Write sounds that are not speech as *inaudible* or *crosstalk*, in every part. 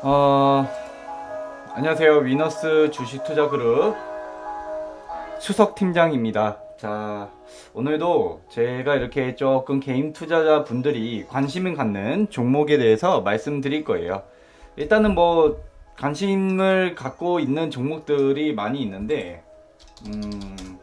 어, 안녕하세요. 위너스 주식 투자 그룹 수석 팀장입니다. 자, 오늘도 제가 이렇게 조금 개인 투자자 분들이 관심을 갖는 종목에 대해서 말씀드릴 거예요. 일단은 뭐 관심을 갖고 있는 종목들이 많이 있는데, 음,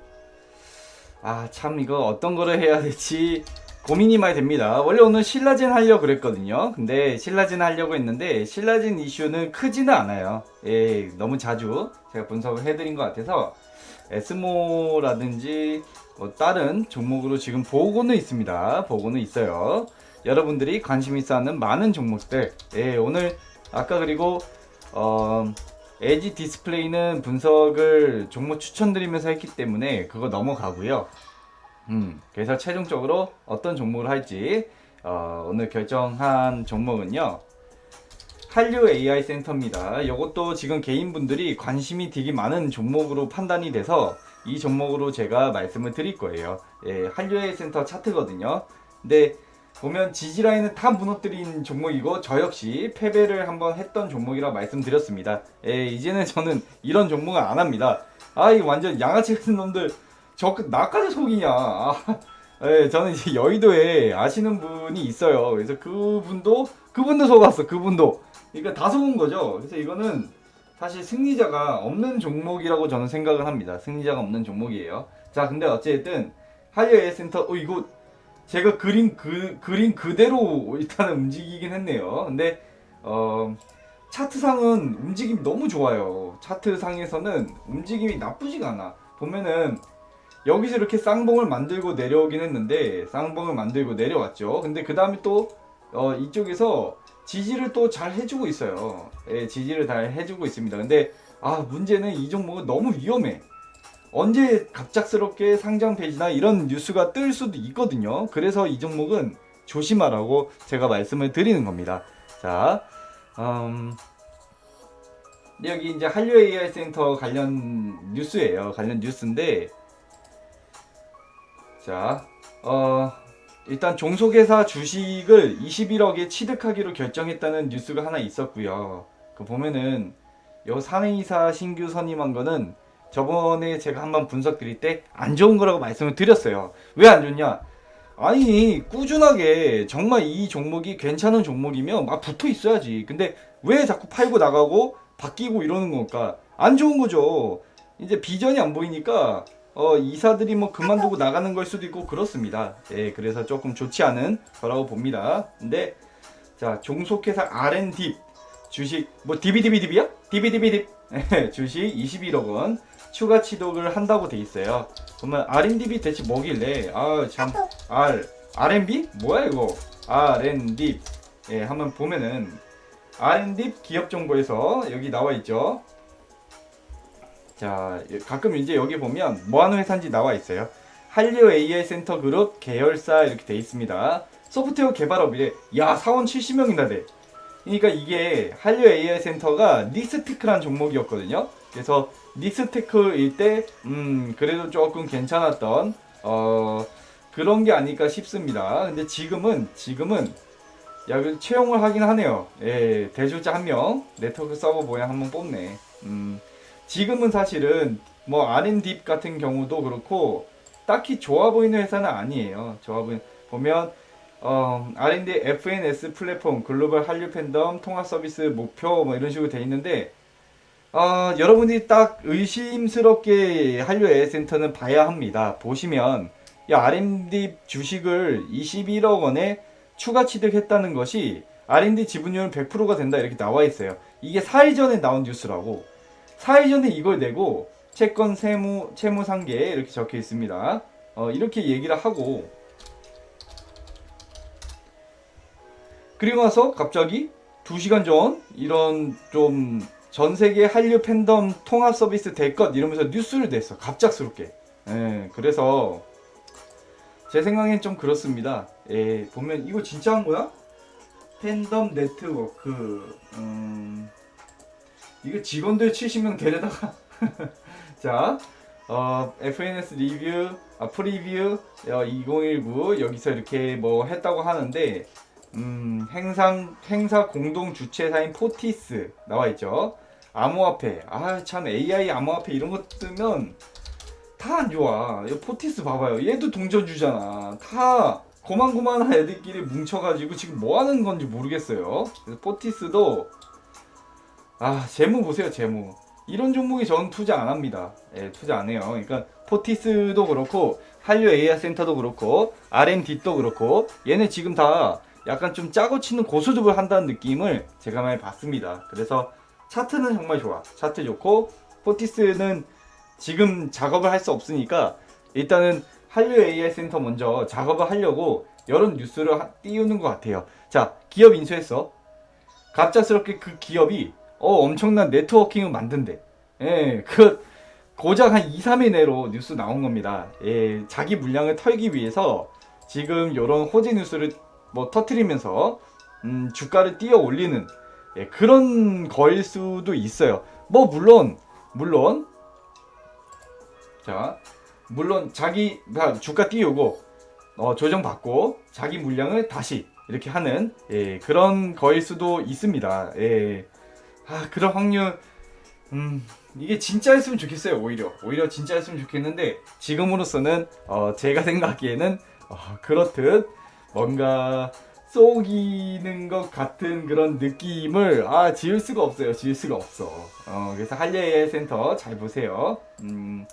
아, 참 이거 어떤 거를 해야 될지 고민이 많이 됩니다. 원래 오늘 신라진 하려고 그랬거든요. 근데 신라진 하려고 했는데 신라진 이슈는 크지는 않아요. 예, 너무 자주 제가 분석을 해드린 것 같아서 에스모라든지 뭐 다른 종목으로 지금 보고는 있습니다. 보고는 있어요. 여러분들이 관심 있어 하는 많은 종목들. 예, 오늘 아까 그리고 어, 에지 디스플레이는 분석을 종목 추천드리면서 했기 때문에 그거 넘어가고요. 음, 그래서 최종적으로 어떤 종목을 할지 어, 오늘 결정한 종목은요. 한류 AI 센터입니다. 이것도 지금 개인분들이 관심이 되게 많은 종목으로 판단이 돼서 이 종목으로 제가 말씀을 드릴 거예요. 예, 한류 AI 센터 차트거든요. 근데 보면 지지라인은 다 무너뜨린 종목이고 저 역시 패배를 한번 했던 종목이라 말씀드렸습니다. 예, 이제는 저는 이런 종목은 안 합니다. 아, 이 완전 양아치 같은 놈들 저 나까지 속이냐? 아, *laughs* 예, 저는 이제 여의도에 아시는 분이 있어요. 그래서 그분도 그분도 속았어. 그분도. 그러니까 다 속은 거죠. 그래서 이거는 사실 승리자가 없는 종목이라고 저는 생각을 합니다. 승리자가 없는 종목이에요. 자, 근데 어쨌든 하이어 센터 어 이거 제가 그린 그 그린 그대로 일단은 움직이긴 했네요. 근데 어 차트상은 움직임이 너무 좋아요. 차트상에서는 움직임이 나쁘지가 않아. 보면은 여기서 이렇게 쌍봉을 만들고 내려오긴 했는데 쌍봉을 만들고 내려왔죠. 근데 그 다음에 또 어, 이쪽에서 지지를 또 잘 해주고 있어요. 예, 지지를 잘 해주고 있습니다. 근데 아 문제는 이 종목은 너무 위험해. 언제 갑작스럽게 상장 폐지나 이런 뉴스가 뜰 수도 있거든요. 그래서 이 종목은 조심하라고 제가 말씀을 드리는 겁니다. 자, 음, 여기 이제 한류 AI 센터 관련 뉴스예요. 관련 뉴스인데 자, 어, 일단 종속회사 주식을 21억에 취득하기로 결정했다는 뉴스가 하나 있었고요. 그 보면은 요 사내이사 신규 선임한 거는 저번에 제가 한번 분석 드릴 때 안 좋은 거라고 말씀을 드렸어요. 왜 안 좋냐? 아니 꾸준하게 정말 이 종목이 괜찮은 종목이면 막 붙어 있어야지. 근데 왜 자꾸 팔고 나가고 바뀌고 이러는 걸까? 안 좋은 거죠. 이제 비전이 안 보이니까 어, 이사들이 뭐 그만두고 나가는 걸 수도 있고 그렇습니다. 예, 그래서 조금 좋지 않은 거라고 봅니다. 근데 자 종속회사 R&D 주식 뭐 DBDBDB야? DBDBD 주식 21억 원 추가 취득을 한다고 돼 있어요. 그러면 R&D 대체 뭐길래 아참 R R&B 뭐야 이거 R&D 예 한번 보면은 R&D 기업 정보에서 여기 나와 있죠. 자, 가끔 이제 여기 보면 뭐 하는 회사인지 나와 있어요. 한류 AI 센터 그룹 계열사 이렇게 돼 있습니다. 소프트웨어 개발업이래. 야, 사원 70명이나 돼. 그러니까 이게 한류 AI 센터가 닉스테크란 종목이었거든요. 그래서 닉스테크일 때, 음, 그래도 조금 괜찮았던, 어, 그런 게 아닐까 싶습니다. 근데 지금은, 지금은, 야, 그 채용을 하긴 하네요. 예, 대주자 한 명, 네트워크 서버 모양 한번 뽑네. 음, 지금은 사실은 뭐 R&D 같은 경우도 그렇고 딱히 좋아 보이는 회사는 아니에요. 좋아 보이 보면 어, R&D FNS 플랫폼 글로벌 한류 팬덤 통합 서비스 목표 뭐 이런 식으로 돼 있는데 어, 여러분이 딱 의심스럽게 한류 에센터는 봐야 합니다. 보시면 이 R&D 주식을 21억 원에 추가 취득했다는 것이 R&D 지분율은 100%가 된다 이렇게 나와 있어요. 이게 4일 전에 나온 뉴스라고. 4일 전에 이걸 내고 채권 세무 채무 상계에 이렇게 적혀 있습니다. 어, 이렇게 얘기를 하고 그리고 나서 갑자기 2시간 전 이런 좀 전 세계 한류 팬덤 통합 서비스 될 것 이러면서 뉴스를 냈어. 갑작스럽게. 예, 그래서 제 생각엔 좀 그렇습니다. 예, 보면 이거 진짜 한 거야? 팬덤 네트워크. 음, 이거 직원들 70명 데려다가 *laughs* 자 어, FNS 리뷰 아, 프리뷰 어, 2019 여기서 이렇게 뭐 했다고 하는데 음, 행상, 행사 공동 주최사인 포티스 나와 있죠. 암호화폐. 아, 참 AI 암호화폐 이런 거 뜨면 다 안 좋아. 이 포티스 봐봐요. 얘도 동전주잖아. 다 고만고만한 애들끼리 뭉쳐가지고 지금 뭐 하는 건지 모르겠어요. 그래서 포티스도 아, 재무 보세요, 재무. 이런 종목에 저는 투자 안 합니다. 예, 투자 안 해요. 그러니까 포티스도 그렇고 한류 AI 센터도 그렇고 R&D도 그렇고 얘네 지금 다 약간 좀 짜고 치는 고수습을 한다는 느낌을 제가 많이 봤습니다. 그래서 차트는 정말 좋아. 차트 좋고 포티스는 지금 작업을 할 수 없으니까 일단은 한류 AI 센터 먼저 작업을 하려고 여러 뉴스를 하- 띄우는 것 같아요. 자, 기업 인수했어. 갑작스럽게 그 기업이 어 엄청난 네트워킹을 만든대. 예, 그 고작 한 2, 3일 내로 뉴스 나온 겁니다. 예, 자기 물량을 털기 위해서 지금 이런 호재 뉴스를 뭐 터트리면서 음, 주가를 뛰어 올리는 예, 그런 거일 수도 있어요. 뭐 물론 물론 자 물론 자기 자, 주가 띄우고 어, 조정 받고 자기 물량을 다시 이렇게 하는 예, 그런 거일 수도 있습니다. 예. 아 그런 확률 음 이게 진짜였으면 좋겠어요 오히려. 오히려 진짜였으면 좋겠는데 지금으로서는 어, 제가 생각하기에는 어, 그렇듯 뭔가 쏘기는 것 같은 그런 느낌을 아 지울 수가 없어요. 지울 수가 없어. 어, 그래서 한예의 센터 잘 보세요. 음,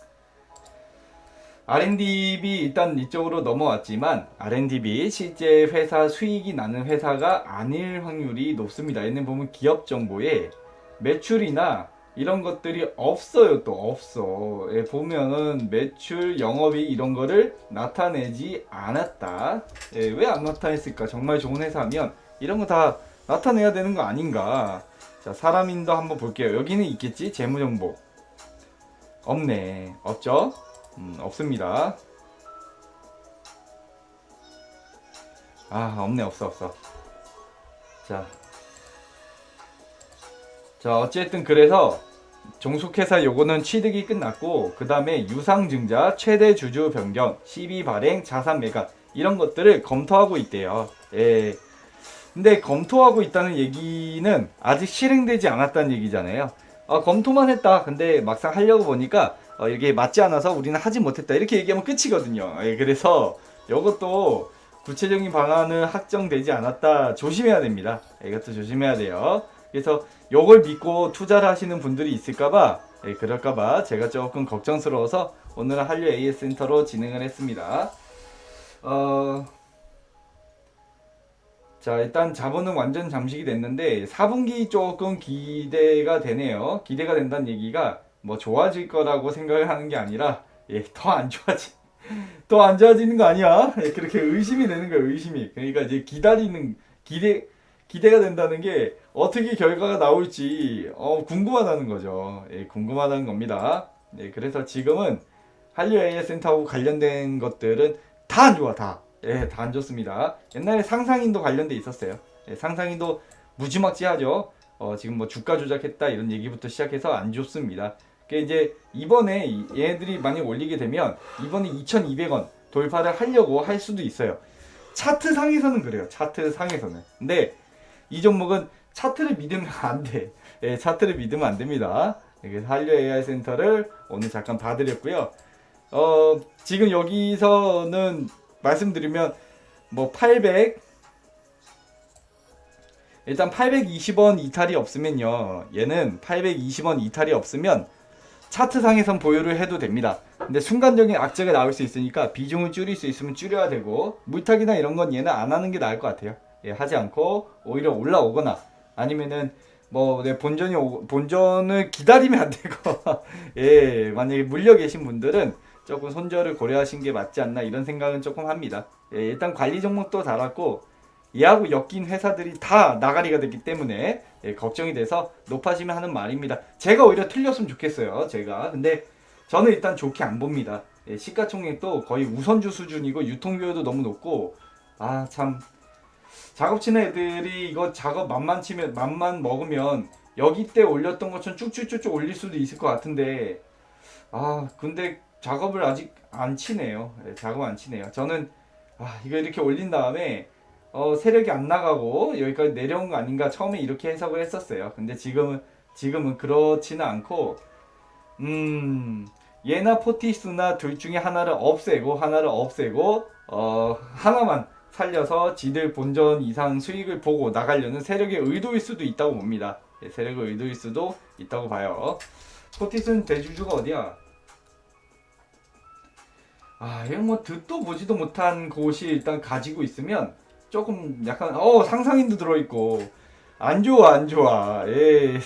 R&D비 일단 이쪽으로 넘어왔지만 R&D비 실제 회사 수익이 나는 회사가 아닐 확률이 높습니다. 얘는 보면 기업 정보에 매출이나 이런 것들이 없어요 또 없어. 예, 보면은 매출 영업이 이런 거를 나타내지 않았다. 예, 왜안 나타냈을까? 정말 좋은 회사면 이런 거 다 나타내야 되는 거 아닌가? 자 사람인도 한번 볼게요. 여기는 있겠지? 재무 정보. 없네. 없죠 음, 없습니다. 아 없네 없어 없어. 자. 자 어쨌든 그래서 종속회사 요거는 취득이 끝났고 그 다음에 유상증자 최대 주주 변경 시비 발행 자산 매각 이런 것들을 검토하고 있대요. 예. 근데 검토하고 있다는 얘기는 아직 실행되지 않았다는 얘기잖아요 아, 검토만 했다. 근데 막상 하려고 보니까 어, 이게 맞지 않아서 우리는 하지 못했다. 이렇게 얘기하면 끝이거든요. 예, 그래서 이것도 구체적인 방안은 확정되지 않았다. 조심해야 됩니다. 예, 이것도 조심해야 돼요. 그래서 요걸 믿고 투자를 하시는 분들이 있을까봐 예, 그럴까봐 제가 조금 걱정스러워서 오늘은 한류 AS 센터로 진행을 했습니다. 어, 자 일단 자본은 완전 잠식이 됐는데 4분기 조금 기대가 되네요. 기대가 된다는 얘기가 뭐 좋아질 거라고 생각을 하는 게 아니라 예, 더 안 좋아지 *laughs* 더안 좋아지는 거 아니야? 예, 그렇게 의심이 되는 거예요. 의심이. 그러니까 이제 기다리는 기대 기대가 된다는 게 어떻게 결과가 나올지 어, 궁금하다는 거죠. 예, 궁금하다는 겁니다. 예, 그래서 지금은 한류 AI 센터하고 관련된 것들은 다 안 좋아, 다. 예, 다 안 좋습니다. 옛날에 상상인도 관련돼 있었어요. 예, 상상인도 무지막지하죠. 어, 지금 뭐 주가 조작했다 이런 얘기부터 시작해서 안 좋습니다. 그 이제 이번에 이- 얘네들이 많이 올리게 되면 이번에 2,200원 돌파를 하려고 할 수도 있어요. 차트 상에서는 그래요. 차트 상에서는. 근데 이 종목은 차트를 믿으면 안 돼. 예, 차트를 믿으면 안 됩니다. 그래서 한류 AI 센터를 오늘 잠깐 봐드렸고요. 어, 지금 여기서는 말씀드리면 뭐 800, 일단 820원 이탈이 없으면요. 얘는 820원 이탈이 없으면 차트상에선 보유를 해도 됩니다. 근데 순간적인 악재가 나올 수 있으니까 비중을 줄일 수 있으면 줄여야 되고 물타기나 이런 건 얘는 안 하는 게 나을 것 같아요. 예, 하지 않고 오히려 올라오거나 아니면은 뭐 내 본전이 오- 본전을 기다리면 안 되고 *laughs* 예 만약에 물려 계신 분들은 조금 손절을 고려하신 게 맞지 않나 이런 생각은 조금 합니다. 예, 일단 관리 종목도 달았고 얘하고 엮인 회사들이 다 나가리가 됐기 때문에 예, 걱정이 돼서 높아지면 하는 말입니다. 제가 오히려 틀렸으면 좋겠어요. 제가 근데 저는 일단 좋게 안 봅니다. 예, 시가총액도 거의 우선주 수준이고 유통비율도 너무 높고 아 참 작업 치는 애들이 이거 작업 맘만 치면 맘만 먹으면 여기 때 올렸던 것처럼 쭉쭉쭉쭉 올릴 수도 있을 것 같은데 아 근데 작업을 아직 안 치네요. 예, 작업 안 치네요. 저는 아 이거 이렇게 올린 다음에 어, 세력이 안 나가고 여기까지 내려온 거 아닌가 처음에 이렇게 해석을 했었어요. 근데 지금은 지금은 그렇지는 않고 음 얘나 포티스나 둘 중에 하나를 없애고 하나를 없애고 어 하나만 살려서 지들 본전 이상 수익을 보고 나가려는 세력의 의도일 수도 있다고 봅니다. 예, 세력의 의도일 수도 있다고 봐요. 포티스는 대주주가 어디야? 아, 이거 뭐 듣도 보지도 못한 곳이 일단 가지고 있으면 조금 약간 어 상상인도 들어있고 안 좋아 안 좋아. 예.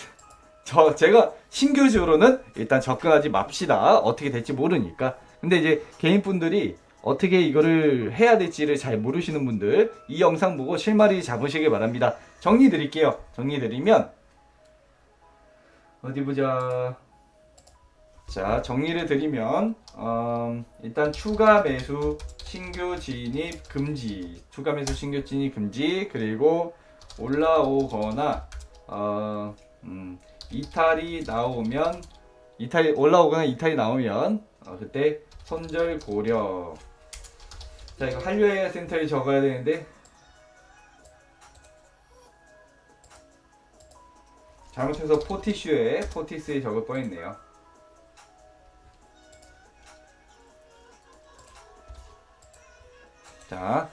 저 제가 신규적으로는 일단 접근하지 맙시다. 어떻게 될지 모르니까. 근데 이제 개인 분들이 어떻게 이거를 해야 될지를 잘 모르시는 분들 이 영상 보고 실마리 잡으시길 바랍니다. 정리 드릴게요. 정리 드리면 어디 보자. 자 정리를 드리면 음, 일단 추가 매수 신규 진입 금지. 추가 매수 신규 진입 금지. 그리고 올라오거나 어, 음, 이탈이 나오면 이탈이 올라오거나 이탈이 나오면 어, 그때 손절 고려. 자 이거 한류의 센터에 적어야 되는데. 잘못해서 포티슈에 포티스에 적을 뻔했네요 자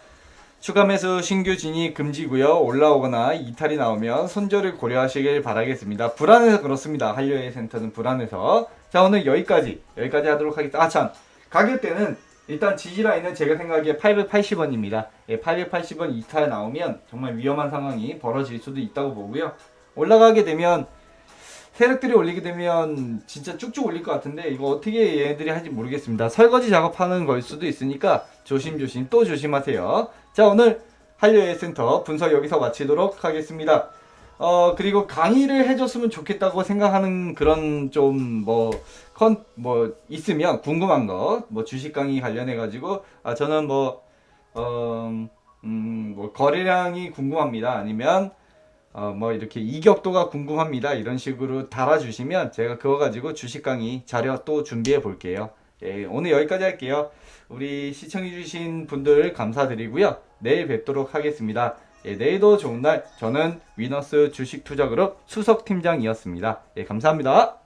추가 매수 신규 진입 금지고요. 올라오거나 이탈이 나오면 손절을 고려하시길 바라겠습니다. 불안해서 그렇습니다. 한류의 센터는 불안해서. 자 오늘 여기까지 여기까지 하도록 하겠습니다. 아 참 가격대는 일단 지지라인은 제가 생각하기에 880원입니다. 예, 880원 이탈 나오면 정말 위험한 상황이 벌어질 수도 있다고 보고요. 올라가게 되면 세력들이 올리게 되면 진짜 쭉쭉 올릴 것 같은데 이거 어떻게 얘네들이 할지 모르겠습니다. 설거지 작업하는 걸 수도 있으니까 조심조심 또 조심하세요. 자 오늘 한류의 센터 분석 여기서 마치도록 하겠습니다. 어 그리고 강의를 해줬으면 좋겠다고 생각하는 그런 좀뭐컨뭐 있으면 궁금한 거 뭐 주식 강의 관련해 가지고 아 저는 뭐 어 음 뭐 거래량이 궁금합니다. 아니면 어, 뭐 이렇게 이격도가 궁금합니다. 이런 식으로 달아주시면 제가 그거 가지고 주식 강의 자료 또 준비해 볼게요. 예, 오늘 여기까지 할게요. 우리 시청해주신 분들 감사드리고요. 내일 뵙도록 하겠습니다. 예, 내일도 좋은 날. 저는 위너스 주식 투자그룹 수석 팀장이었습니다. 예, 감사합니다.